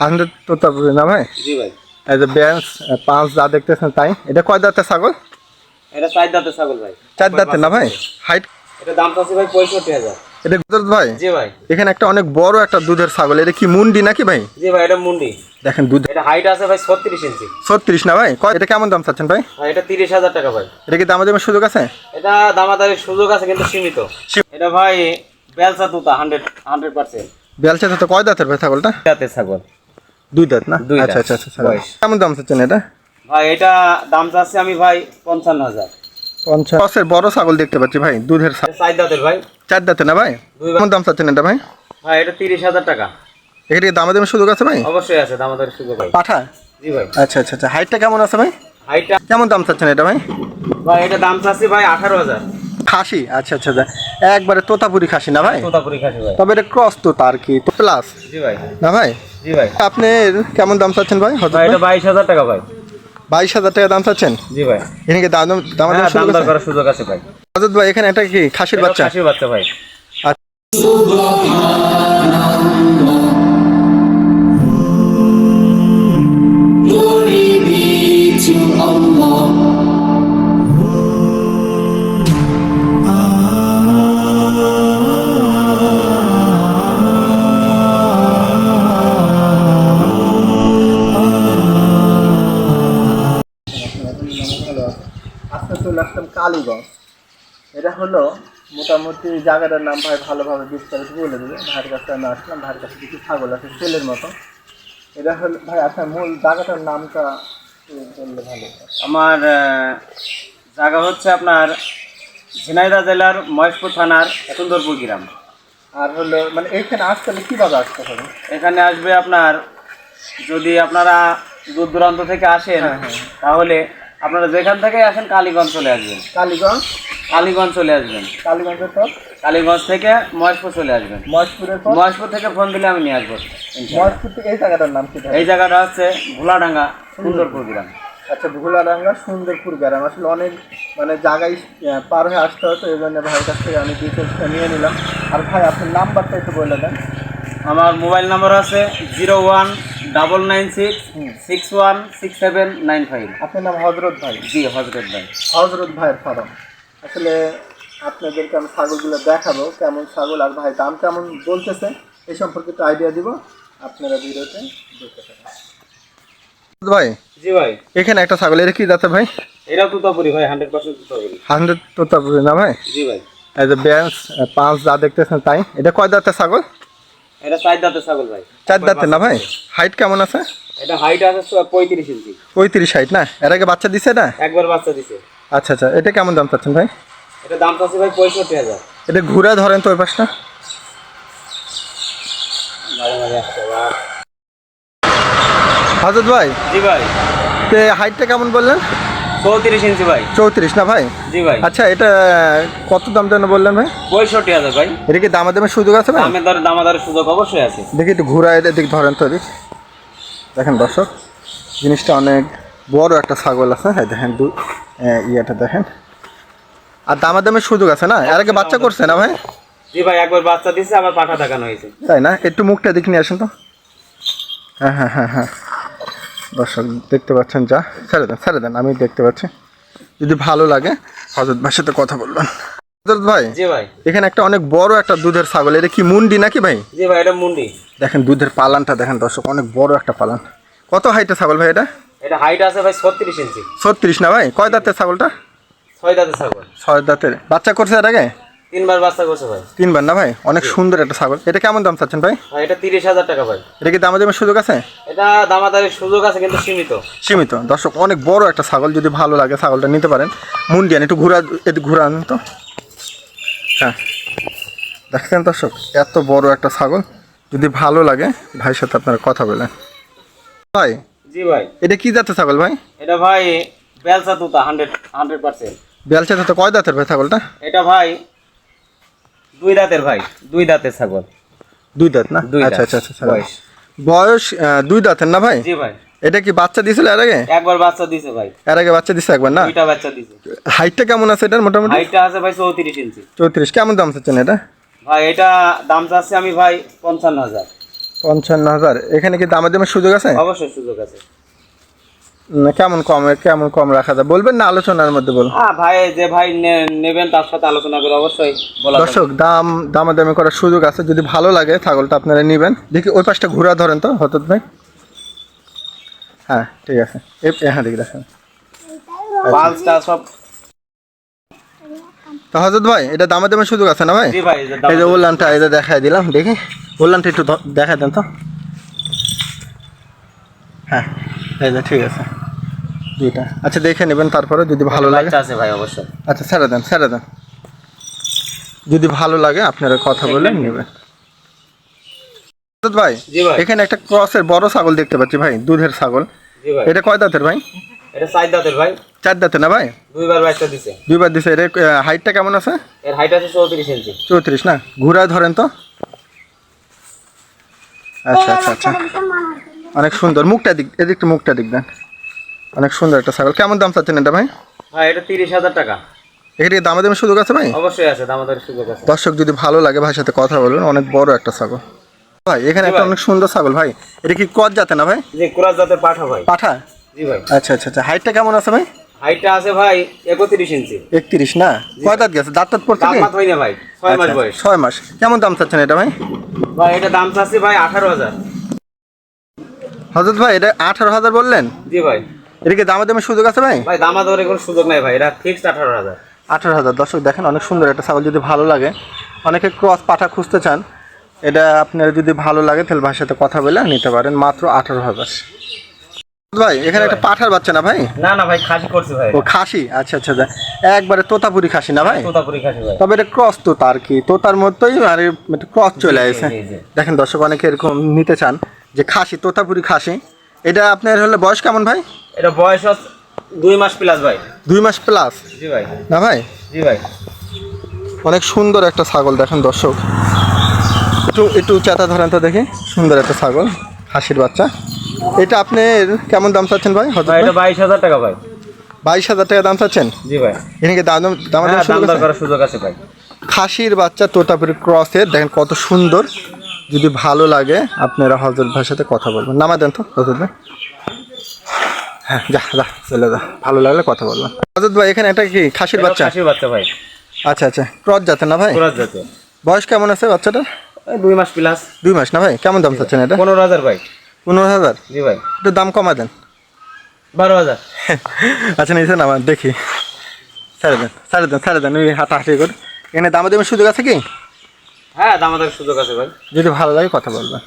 Hundred Totapuri না ভাই? জি ভাই। এই যে ব্যান্স পাঁচ যা দেখতেছেন তাই? এটা কয় দাঁতের ছাগল? এটা চার দাঁতের ছাগল ভাই। চার দাঁতের না ভাই? হাইট এটা দাম চাচ্ছি ভাই পঁয়ষট্টি হাজার। এটা দুধের ভাই? জি ভাই। এখানে একটা অনেক বড় একটা দুধের ছাগল। এটা কি মুন্ডি নাকি ভাই? জি ভাই এটা মুন্ডি। দেখেন দুধ। এটা হাইট আছে ভাই ছত্রিশ ইঞ্চি ছত্রিশ না ভাই? কয় এটা কেমন দাম চাচ্ছেন ভাই? এটা তিরিশ হাজার টাকা ভাই। এটা কি দামা দামের সুযোগ আছে? এটা দামাদারির সুযোগ আছে কিন্তু সীমিত। এটা ভাই বেলসা তুতা হান্ড্রেড হান্ড্রেড পার্সেন্ট বেলচা তো কয় দাঁতের ভাই ছাগলটা? জাতের ছাগল। দুই দাঁত না? দুই আচ্ছা আচ্ছা আচ্ছা কেমন দাম চাচ্ছেন এটা? ভাই এটা দাম চাচ্ছি আমি ভাই পঞ্চান্ন হাজার। পঞ্চাশ বছরের বড় ছাগল দেখতে পাচ্ছি ভাই দুধের চার দাঁতের ভাই। চার দাঁতে না ভাই? কেমন দাম চাচ্ছেন এটা ভাই? ভাই এটা তিরিশ হাজার টাকা। কি দামা দামের সুযোগ আছে ভাই? অবশ্যই আছে দামাদারির সুযোগ ভাই পাঠা? জি ভাই। আচ্ছা আচ্ছা আচ্ছা। হাইটটা কেমন আছে ভাই? হাইটটা কেমন দাম চাচ্ছেন এটা ভাই? ভাই এটা দাম চাচ্ছি ভাই আঠারো হাজার। খাসি? আচ্ছা আচ্ছা আচ্ছা। একবারে তোতাপুরি খাসি না ভাই? তোতাপুরি খাসি ভাই। তবে এটা ক্রস তো তার কি তো প্লাস। জি ভাই। না ভাই? জি ভাই। আপনি কেমন দাম চাচ্ছেন ভাই? ভাই? এটা বাইশ হাজার টাকা ভাই। বাইশ হাজার টাকা দাম চাচ্ছেন? জি ভাই। এখানে দাম দাম দাম হ্যাঁ, দাম করার সুযোগ আছে ভাই। হজরত ভাই এখানে একটা কি? খাসির বাচ্চা? খাসির বাচ্চা ভাই। Glory কালীগঞ্জ এটা হলো মোটামুটি জায়গাটার নাম ভাই ভালোভাবে বিস্তারিত বলে দেবে। ভাইয়ের কাছে আমি আসলাম ভাইয়ের কাছে কিছু ছাগল আছে সেলের মতো। এটা হলো ভাই আপনার মূল জায়গাটার নামটা বললে ভালো আমার জায়গা হচ্ছে আপনার ঝিনাইদা জেলার মহেশপুর থানার সুন্দরপুর গ্রাম। আর হলো মানে এইখানে আসতে হলে কীভাবে আসতে হবে? এখানে আসবে আপনার যদি আপনারা দূর দূরান্ত থেকে আসেন হ্যাঁ, হ্যাঁ। তাহলে আপনারা যেখান থেকে আসেন কালীগঞ্জ চলে আসবেন। কালীগঞ্জ? কালীগঞ্জ চলে আসবেন। কালীগঞ্জের পর? কালীগঞ্জ থেকে মহেশপুর চলে আসবেন। মহেশপুরের পর? মহেশপুর থেকে ফোন দিলে আমি নিয়ে আসব। মহেশপুর থেকে এই জায়গাটার নাম কী এই জায়গাটা হচ্ছে ভোলাডাঙ্গা সুন্দরপুর গ্রাম। আচ্ছা ভুলাডাঙ্গা সুন্দরপুর গ্রাম। আসলে অনেক মানে জায়গায় পার হয়ে আসতে হতো এই জন্য ভাইয়ের কাছ থেকে আমি ডিটেলসটা নিয়ে নিলাম। আর ভাই আপনার নাম্বারটা একটু বলে দেন। আমার মোবাইল নাম্বার আছে zero one double nine six six one six seven nine five আপনার নাম হজরত ভাই। জি হজরত ভাই। হজরত ভাইয়ের ফার্ম। আসলে আপনাদেরকে আমি ছাগলগুলো দেখাবো কেমন ছাগল আর ভাই দাম কেমন বলতেছে এই সম্পর্কে একটু আইডিয়া দিব। আপনারা ভিডিওতে দেখতে থাকুন। ভাই জি ভাই। এখানে একটা ছাগল এটা কি যাচ্ছে ভাই? এটাও তুতাপুরি ভাই hundred percent Totapuri. Hundred Totapuri না ভাই? জি ভাই। এই যে ব্যান্স পাঁচ যা দেখতেছেন তাই। এটা কয় দাঁতের ছাগল? এটা চার দাঁতের ছাগল ভাই। চার দাঁতের না ভাই? হাইট কেমন আছে? এটা হাইট আছে পঁয়ত্রিশ ইঞ্চি পঁয়ত্রিশ হাইট না? এর আগে বাচ্চা দিছে না একবার বাচ্চা দিছে। আচ্ছা আচ্ছা। এটা কেমন দাম চাচ্ছেন ভাই? এটা দাম চাচ্ছি ভাই পঁয়ষট্টি হাজার। এটা ঘুরে ধরেন তো ওই পাশটা। হাজত ভাই? জি ভাই। তে হাইটটা কেমন বললেন? চৌত্রিশ ইঞ্চি ভাই। চৌত্রিশ না ভাই? জি ভাই। আচ্ছা এটা কত দাম যেন বললেন ভাই? পঁয়ষট্টি হাজার ভাই। এটা কি দামা দামের সুযোগ আছে ভাই? দামের দরে দামাদারের সুযোগ অবশ্যই আছে। দেখি একটু ঘুরা এদিক ধরেন তো এদিক। দেখেন দর্শক জিনিসটা অনেক বড় একটা ছাগল আছে। হ্যাঁ দেখেন দু ইয়েটা দেখেন। আর দামা দামের সুযোগ আছে না? এর আগে বাচ্চা করছে না ভাই? জি ভাই একবার বাচ্চা দিছে আবার পাঠা দেখানো হয়েছে। তাই না? একটু মুখটা দিক নিয়ে আসেন তো। হ্যাঁ হ্যাঁ হ্যাঁ হ্যাঁ। দর্শক দেখতে পাচ্ছেন যা ছেড়ে দেন ছেড়ে দেন আমি দেখতে পাচ্ছি। যদি ভালো লাগে হজরত ভাইয়ের সাথে কথা বলবেন। হজরত ভাই এখানে একটা অনেক বড় একটা দুধের ছাগল এটা কি মুন্ডি নাকি ভাই? জি ভাই এটা মুন্ডি। দেখেন দুধের পালানটা দেখেন দর্শক অনেক বড় একটা পালান। কত হাইটের ছাগল ভাই এটা? এটা হাইট আছে ভাই ছত্রিশ ইঞ্চি ছত্রিশ না ভাই? কয় দাঁতের ছাগলটা? ছয় দাঁতের ছাগল। ছয় দাঁতের। বাচ্চা করছে এর আগে? তিনবার বাচ্চা করছে ভাই। তিনবার না ভাই? অনেক সুন্দর একটা ছাগল। এটা কেমন দাম চাচ্ছেন ভাই? ভাই এটা তিরিশ হাজার টাকা ভাই। এটা কি দামা দামের সুযোগ আছে? এটা দামাদারির সুযোগ আছে কিন্তু সীমিত। সীমিত। দর্শক অনেক বড় একটা ছাগল যদি ভালো লাগে ছাগলটা নিতে পারেন। মুন্ডিয়ান একটু ঘুরা একটু ঘুরান তো। হ্যাঁ। দেখছেন দর্শক এত বড় একটা ছাগল। যদি ভালো লাগে ভাইয়ের সাথে আপনারা কথা বলেন। ভাই জি ভাই। এটা কি জাতের ছাগল ভাই? এটা ভাই বেলসা তুতা হান্ড্রেড হান্ড্রেড পার্সেন্ট বেলচা তো কয় দাঁতের ভাই ছাগলটা? এটা ভাই দুই দাঁতের ভাই দুই দাঁতের ছাগল। দুই দাঁত না? দুই আচ্ছা আচ্ছা আচ্ছা বয়স। বয়স দুই দাঁতের না ভাই? জি ভাই। এটা কি বাচ্চা দিয়েছিল এর আগে? একবার বাচ্চা দিছে ভাই। এর আগে বাচ্চা দিছে একবার না? দুইটা বাচ্চা দিছে হাইটটা কেমন আছে এটার মোটামুটি? হাইটটা আছে ভাই চৌত্রিশ ইঞ্চি। চৌত্রিশ। কেমন দাম চাচ্ছেন এটা? ভাই এটা দাম চাচ্ছি আমি ভাই পঞ্চান্ন হাজার। পঞ্চান্ন হাজার। এখানে কি দামে দামের সুযোগ আছে? অবশ্যই সুযোগ আছে। কেমন কম কেমন কম রাখা যায়? বলবেন না আলোচনার মধ্যে বল হ্যাঁ ভাই যে ভাই নেবেন তার সাথে আলোচনা করে অবশ্যই। দর্শক দাম দামাদামি করার সুযোগ আছে যদি ভালো লাগে ছাগলটা আপনারা নেবেন। দেখি ওই পাশটা ঘোরা ধরেন তো হঠাৎ ভাই। হ্যাঁ ঠিক আছে। হ্যাঁ দেখি দেখেন। পালসটা সব তো হজরত ভাই এটা দামাদামের সুযোগ আছে না ভাই? এই যে দাম- এই যে দেখাই দিলাম দেখি। উল্লানটা একটু দেখাই দেন তো। হ্যাঁ এই যে ঠিক আছে। দুইটা। আচ্ছা দেখে নেবেন তারপরে যদি ভালো লাগে। আছে ভাই অবশ্যই। আচ্ছা ছেড়ে দেন ছেড়ে দেন। যদি ভালো লাগে আপনারা কথা বলে নেবেন। ভাই জি ভাই। এখানে একটা ক্রসের বড় ছাগল দেখতে পাচ্ছি ভাই দুধের ছাগল। এটা কয় দাঁতের ভাই? এটা সাইড দাঁতের ভাই। চার দাঁতের না ভাই? দুইবার বাচ্চা দিছে। দুইবার দিছে এর হাইটটা কেমন আছে? এর হাইট আছে চৌত্রিশ ইঞ্চি। চৌত্রিশ না? ঘুরায় ধরেন তো। আচ্ছা আচ্ছা আচ্ছা। অনেক সুন্দর। মুখটা দিক এদিকটা মুখটা দিক দেন। অনেক সুন্দর একটা ছাগল। কেমন দাম চাচ্ছেন এটা ভাই? ভাই এটা তিরিশ হাজার টাকা। এখানে দামে দামে সুযোগ আছে ভাই? অবশ্যই আছে দামাদারের সুযোগ আছে। দর্শক যদি ভালো লাগে ভাইয়ের সাথে কথা বলবেন অনেক বড় একটা ছাগল। ভাই এখানে একটা অনেক সুন্দর ছাগল ভাই। এটা কি কত যাতে না ভাই? জি কুরাজ জাতের পাঠা ভাই। পাঠা? জি ভাই। আচ্ছা আচ্ছা আচ্ছা। হাইটটা কেমন আছে ভাই? হাইটটা আছে ভাই একত্রিশ ইঞ্চি। একত্রিশ না? কয় দাঁত গেছে? দাঁত দাঁত পড়ছে দাম কি? মাত হয় না ভাই ছয় মাস আচ্ছা, বয়স। ছয় মাস। কেমন দাম চাচ্ছেন এটা ভাই? ভাই এটা দাম চাচ্ছি ভাই আঠারো হাজার। হজরত ভাই এটা আঠারো হাজার বললেন? জি ভাই। এটা কি দামে দামে সুযোগ আছে ভাই? ভাই দামাদরের কোনো সুযোগ নাই ভাই এটা ফিক্সড আঠারো হাজার। আঠারো হাজার। দর্শক দেখেন অনেক সুন্দর একটা ছাগল যদি ভালো লাগে অনেকে ক্রস পাঠা খুঁজতে চান এটা আপনার যদি ভালো লাগে তাহলে ভাইয়ের সাথে কথা বলে নিতে পারেন মাত্র আঠারো হাজার। ভাই এখানে একটা পাঠার বাচ্চা না ভাই? না না ভাই খাসি করছি ভাই। ও খাসি? আচ্ছা আচ্ছা আচ্ছা। একবারে তোতাপুরি খাসি না ভাই? তোতাপুরি খাসি ভাই। তবে এটা ক্রস তো তার কি। তোতার মতোই আর ক্রস চলে আসে। দেখেন দর্শক অনেকে এরকম নিতে চান যে খাসি তোতাপুরি খাসি। এটা আপনার হলে বয়স কেমন ভাই? এটা বয়স দুই মাস প্লাস ভাই। দুই মাস প্লাস জি ভাই। না ভাই? জি ভাই। অনেক সুন্দর একটা ছাগল দেখেন দর্শক। একটু একটু চেতা ধরেন তো দেখি। সুন্দর একটা ছাগল হাসির বাচ্চা। এটা আপনি কেমন দাম চাচ্ছেন ভাই? এটা বাইশ হাজার টাকা ভাই। বাইশ হাজার টাকা দাম চাচ্ছেন? জি ভাই। এখানে দাম দাম দাম হ্যাঁ, দাম সুযোগ আছে ভাই। খাসির বাচ্চা তোতাপুরি ক্রসের দেখেন কত সুন্দর। যদি ভালো লাগে আপনারা হজরত ভাইয়ের সাথে কথা বলবেন। নামা দেন তো হজরত ভাই। হ্যাঁ যা যা চলে যা। ভালো লাগলে কথা বলবেন। হজরত ভাই এখানে একটা কি খাসির বাচ্চা? খাসির বাচ্চা ভাই। আচ্ছা আচ্ছা। ক্রস যাতে না ভাই? কোরাজ জাতীয় বয়স কেমন আছে বাচ্চাটার? এই দুই মাস প্লাস দুই মাস না ভাই? কেমন দাম চাচ্ছেন এটা? পনেরো হাজার ভাই। পনেরো হাজার? জি ভাই। একটু দাম কমা দেন। বারো হাজার। আচ্ছা নিয়েছেন আমার দেখি। ছাড়ে দেন ছাড়ে দেন ছাড়ে দেন ওই হাঁটাহাঁটি করে। এখানে দামে দামের সুযোগ আছে কি? হ্যাঁ দামাদার সুযোগ আছে ভাই। যদি ভালো লাগে কথা বলবেন।